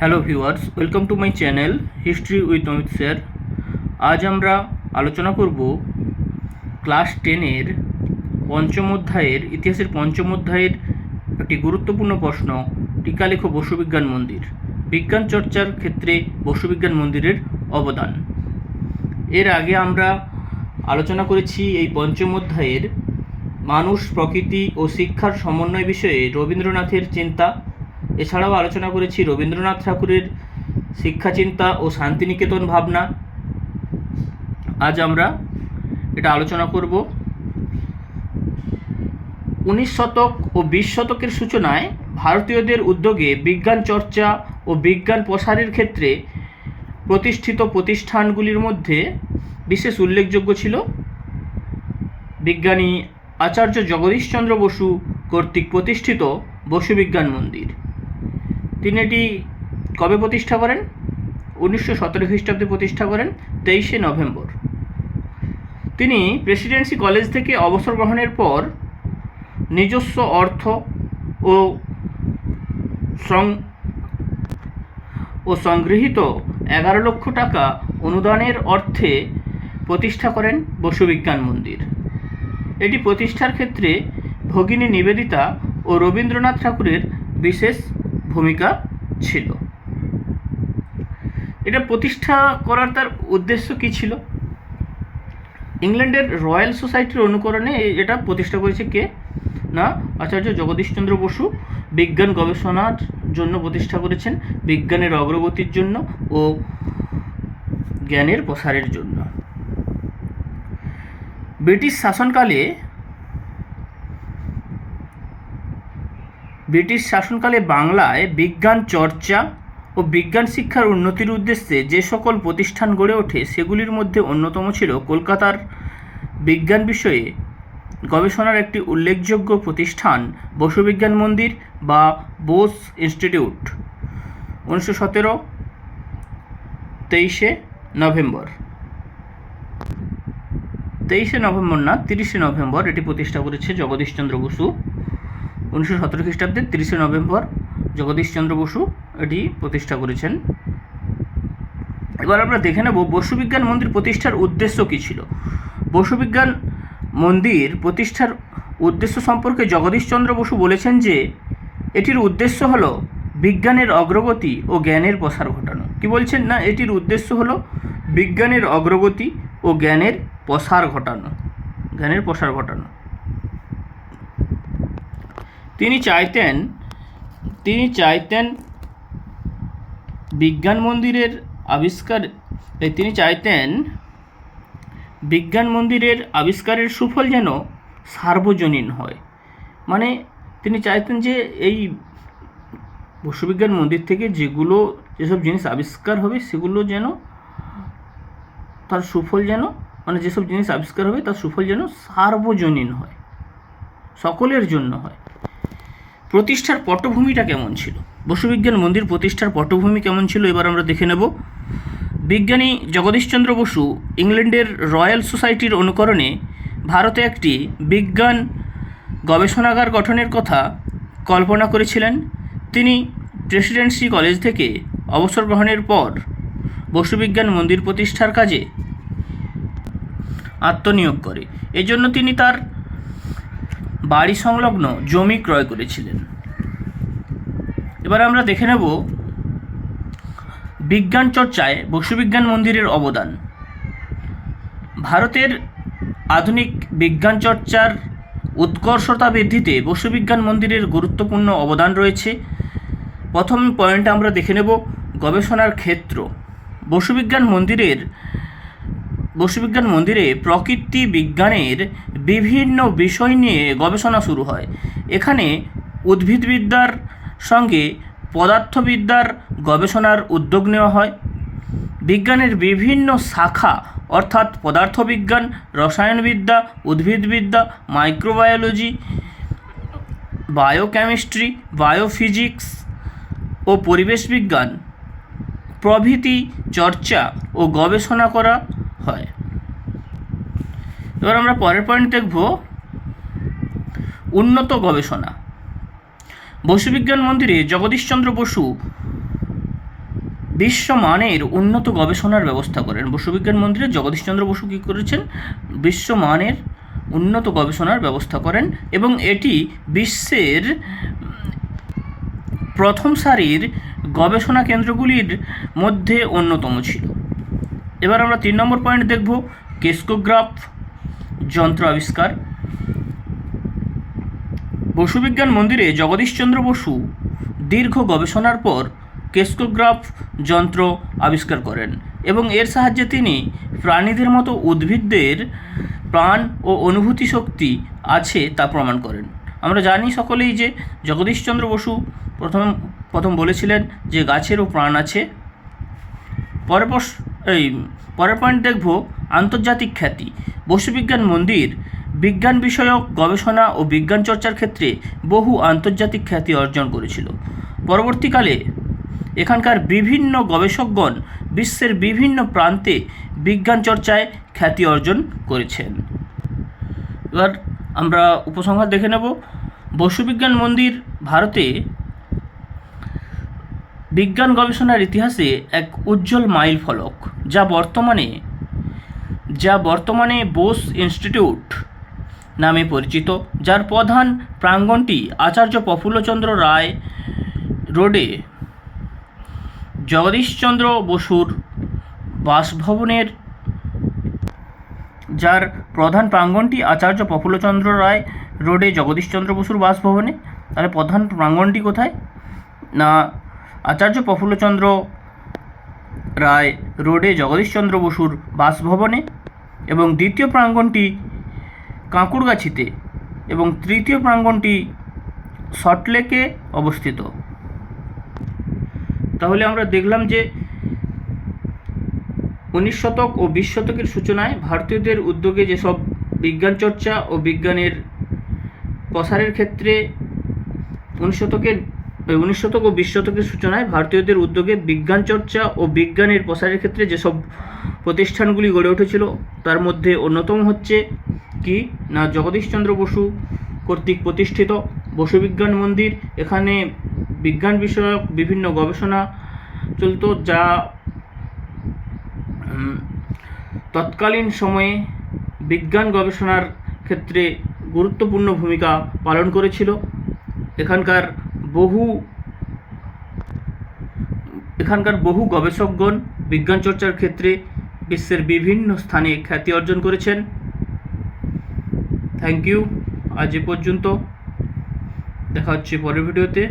Hello viewers welcome to my channel history with Amit sir আজ আমরা আলোচনা করব ক্লাস টেনের পঞ্চম অধ্যায়ের, ইতিহাসের পঞ্চম অধ্যায়ের একটি গুরুত্বপূর্ণ প্রশ্ন, টিকালেখ বসুবিজ্ঞান মন্দির। বিজ্ঞান চর্চার ক্ষেত্রে বসুবিজ্ঞান মন্দিরের অবদান। এর আগে আমরা আলোচনা করেছি এই পঞ্চম অধ্যায়ের মানুষ, প্রকৃতি ও শিক্ষার সমন্বয় বিষয়ে রবীন্দ্রনাথের চিন্তা। এছাড়াও আলোচনা করেছি রবীন্দ্রনাথ ঠাকুরের শিক্ষা চিন্তা ও শান্তিনিকেতন ভাবনা। আজ আমরা এটা আলোচনা করব। উনিশ শতক ও বিশ শতকের সূচনায় ভারতীয়দের উদ্যোগে বিজ্ঞান চর্চা ও বিজ্ঞান প্রসারের ক্ষেত্রে প্রতিষ্ঠিত প্রতিষ্ঠানগুলির মধ্যে বিশেষ উল্লেখযোগ্য ছিল বিজ্ঞানী আচার্য জগদীশচন্দ্র বসু কর্তৃক প্রতিষ্ঠিত বসু বিজ্ঞান মন্দির। তিনি এটি কবে প্রতিষ্ঠা করেন? উনিশশো সতেরো খ্রিস্টাব্দে প্রতিষ্ঠা করেন, তেইশে নভেম্বর। তিনি প্রেসিডেন্সি কলেজ থেকে অবসর গ্রহণের পর নিজস্ব অর্থ ও সং ও সংগৃহীত এগারো লক্ষ টাকা অনুদানের অর্থে প্রতিষ্ঠা করেন বসুবিজ্ঞান মন্দির। এটি প্রতিষ্ঠার ক্ষেত্রে ভগিনী নিবেদিতা ও রবীন্দ্রনাথ ঠাকুরের বিশেষ ভূমিকা ছিল। এটা প্রতিষ্ঠা করার তার উদ্দেশ্য কী ছিল? ইংল্যান্ডের রয়্যাল সোসাইটির অনুকরণে এটা প্রতিষ্ঠা করেছে কে? না, আচার্য জগদীশচন্দ্র বসু। বিজ্ঞান গবেষণার জন্য প্রতিষ্ঠা করেছেন, বিজ্ঞানের অগ্রগতির জন্য ও জ্ঞানের প্রসারের জন্য। ব্রিটিশ শাসনকালে ব্রিটিশ শাসনকালে বাংলায় বিজ্ঞান চর্চা ও বিজ্ঞান শিক্ষার উন্নতির উদ্দেশ্যে যে সকল প্রতিষ্ঠান গড়ে ওঠে, সেগুলির মধ্যে অন্যতম ছিল কলকাতার বিজ্ঞান বিষয়ে গবেষণার একটি উল্লেখযোগ্য প্রতিষ্ঠান, বসুবিজ্ঞান মন্দির বা বোস ইনস্টিটিউট, উনিশশো সতেরো তেইশে নভেম্বর। তেইশে নভেম্বর না, তিরিশে নভেম্বর এটি প্রতিষ্ঠা করেছে জগদীশচন্দ্র বসু। উনিশশো সতেরো খ্রিস্টাব্দে তিরিশে নভেম্বর জগদীশচন্দ্র বসু এটি প্রতিষ্ঠা করেছেন। এবার আমরা দেখে নেব বসুবিজ্ঞান মন্দির প্রতিষ্ঠার উদ্দেশ্য কী ছিল। বসুবিজ্ঞান মন্দির প্রতিষ্ঠার উদ্দেশ্য সম্পর্কে জগদীশচন্দ্র বসু বলেছেন যে, এটির উদ্দেশ্য হল বিজ্ঞানের অগ্রগতি ও জ্ঞানের প্রসার ঘটানো। কি বলছেন না? এটির উদ্দেশ্য হলো বিজ্ঞানের অগ্রগতি ও জ্ঞানের প্রসার ঘটানো। জ্ঞানের প্রসার ঘটানো। তিনি চাইতেন তিনি চাইতেন বিজ্ঞান মন্দিরের আবিষ্কার তিনি চাইতেন বিজ্ঞান মন্দিরের আবিষ্কারের সুফল যেন সার্বজনীন হয়। মানে তিনি চাইতেন যে এই বসুবিজ্ঞান মন্দির থেকে যেগুলো, যেসব জিনিস আবিষ্কার হবে সেগুলো যেন তার সুফল যেন মানে যেসব জিনিস আবিষ্কার হবে তার সুফল যেন সার্বজনীন হয়, সকলের জন্য হয়। প্রতিষ্ঠার পটভূমিটা কেমন ছিল? বসুবিজ্ঞান মন্দির প্রতিষ্ঠার পটভূমি কেমন ছিল? এবার আমরা দেখে নেব। বিজ্ঞানী জগদীশচন্দ্র বসু ইংল্যান্ডের রয়্যাল সোসাইটির অনুকরণে ভারতে একটি বিজ্ঞান গবেষণাগার গঠনের কথা কল্পনা করেছিলেন। তিনি প্রেসিডেন্সি কলেজ থেকে অবসর গ্রহণের পর বসুবিজ্ঞান মন্দির প্রতিষ্ঠার কাজে আত্মনিয়োগ করে। এজন্য তিনি তার বাড়ি সংলগ্ন জমি ক্রয় করেছিলেন। এবার আমরা দেখে নেব বিজ্ঞান চর্চায় বসুবিজ্ঞান মন্দিরের অবদান। ভারতের আধুনিক বিজ্ঞান চর্চার উৎকর্ষতা বৃদ্ধিতে বসুবিজ্ঞান মন্দিরের গুরুত্বপূর্ণ অবদান রয়েছে। প্রথম পয়েন্ট আমরা দেখে নেব গবেষণার ক্ষেত্র। বসুবিজ্ঞান মন্দিরের বসুবিজ্ঞান মন্দিরে প্রকৃতি বিজ্ঞানের বিভিন্ন বিষয় নিয়ে গবেষণা শুরু হয়। এখানে উদ্ভিদবিদ্যার সঙ্গে পদার্থবিদ্যার গবেষণার উদ্যোগ নেওয়া হয়। বিজ্ঞানের বিভিন্ন শাখা, অর্থাৎ পদার্থবিজ্ঞান, রসায়নবিদ্যা, উদ্ভিদবিদ্যা, মাইক্রোবায়োলজি, বায়োকেমিস্ট্রি, বায়োফিজিক্স ও পরিবেশ বিজ্ঞান প্রভৃতি চর্চা ও গবেষণা করা হয়। এবার আমরা পরের পয়েন্ট দেখব উন্নত গবেষণা। বসুবিজ্ঞান মন্দিরে জগদীশচন্দ্র বসু বিশ্বমানের উন্নত গবেষণার ব্যবস্থা করেন। বসুবিজ্ঞান মন্দিরে জগদীশচন্দ্র বসু কী করেছেন? বিশ্বমানের উন্নত গবেষণার ব্যবস্থা করেন এবং এটি বিশ্বের প্রথম সারির গবেষণা কেন্দ্রগুলির মধ্যে অন্যতম ছিল। এবার আমরা তিন নম্বর পয়েন্ট দেখব। কেস্কোগ্রাফ যন্ত্র আবিষ্কার। বসুবিজ্ঞান মন্দিরে জগদীশচন্দ্র বসু দীর্ঘ গবেষণার পর কেস্কোগ্রাফ যন্ত্র আবিষ্কার করেন এবং এর সাহায্যে তিনি প্রাণীদের মতো উদ্ভিদদের প্রাণ ও অনুভূতি শক্তি আছে তা প্রমাণ করেন। আমরা জানি সকলেই যে জগদীশচন্দ্র বসু প্রথম প্রথম বলেছিলেন যে গাছেরও প্রাণ আছে। প্রশ- এই, পরের পয়েন্ট দেখব আন্তর্জাতিক খ্যাতি। বসুবিজ্ঞান মন্দির, বিজ্ঞান বিষয়ক গবেষণা ও বিজ্ঞান চর্চার ক্ষেত্রে বহু আন্তর্জাতিক খ্যাতি অর্জন করেছিল। পরবর্তীকালে এখানকার বিভিন্ন গবেষকগণ বিশ্বের বিভিন্ন প্রান্তে বিজ্ঞান চর্চায় খ্যাতি অর্জন করেছেন। এবার আমরা উপসংহার দেখে নেব। বসুবিজ্ঞান মন্দির ভারতে বিজ্ঞান গবেষণার ইতিহাসে এক উজ্জ্বল মাইল ফলক, যা বর্তমানে যা বর্তমানে বোস ইনস্টিটিউট নামে পরিচিত, যার প্রধান প্রাঙ্গণটি আচার্য প্রফুল্লচন্দ্র রায় রোডে জগদীশচন্দ্র বসুর বাসভবনের, যার প্রধান প্রাঙ্গণটি আচার্য প্রফুল্লচন্দ্র রায় রোডে জগদীশচন্দ্র বসুর বাসভবনে। তাহলে প্রধান প্রাঙ্গণটি কোথায়? না আচার্য প্রফুল্লচন্দ্র রায় রোডে জগদীশচন্দ্র বসুর বাসভবনে এবং দ্বিতীয় প্রাঙ্গণটি কাঁকুড়গাছিতে এবং তৃতীয় প্রাঙ্গণটি সল্টলেকে অবস্থিত। তাহলে আমরা দেখলাম যে উনিশ শতক ও বিশ শতকের সূচনায় ভারতীয়দের উদ্যোগে যেসব বিজ্ঞান চর্চা ও বিজ্ঞানের প্রসারের ক্ষেত্রে উনিশ শতকের উনিশ শতক ও বিশ শতকের সূচনায় ভারতীয়দের উদ্যোগে বিজ্ঞান চর্চা ও বিজ্ঞানের প্রসারের ক্ষেত্রে যেসব প্রতিষ্ঠানগুলি গড়ে উঠেছিল, তার মধ্যে অন্যতম হচ্ছে কি? না, জগদীশচন্দ্র বসু কর্তৃক প্রতিষ্ঠিত বসু বিজ্ঞান মন্দির। এখানে বিজ্ঞান বিষয়ক বিভিন্ন গবেষণা চলত, যা তৎকালীন সময়ে বিজ্ঞান গবেষণার ক্ষেত্রে গুরুত্বপূর্ণ ভূমিকা পালন করেছিল। এখানকার বহু, এখানকার বহু গবেষকগণ বিজ্ঞান চর্চার ক্ষেত্রে বিশ্বের বিভিন্ন স্থানে খ্যাতি অর্জন করেছেন। থ্যাংক ইউ আজ এ পর্যন্ত। দেখা হচ্ছে পরের ভিডিওতে।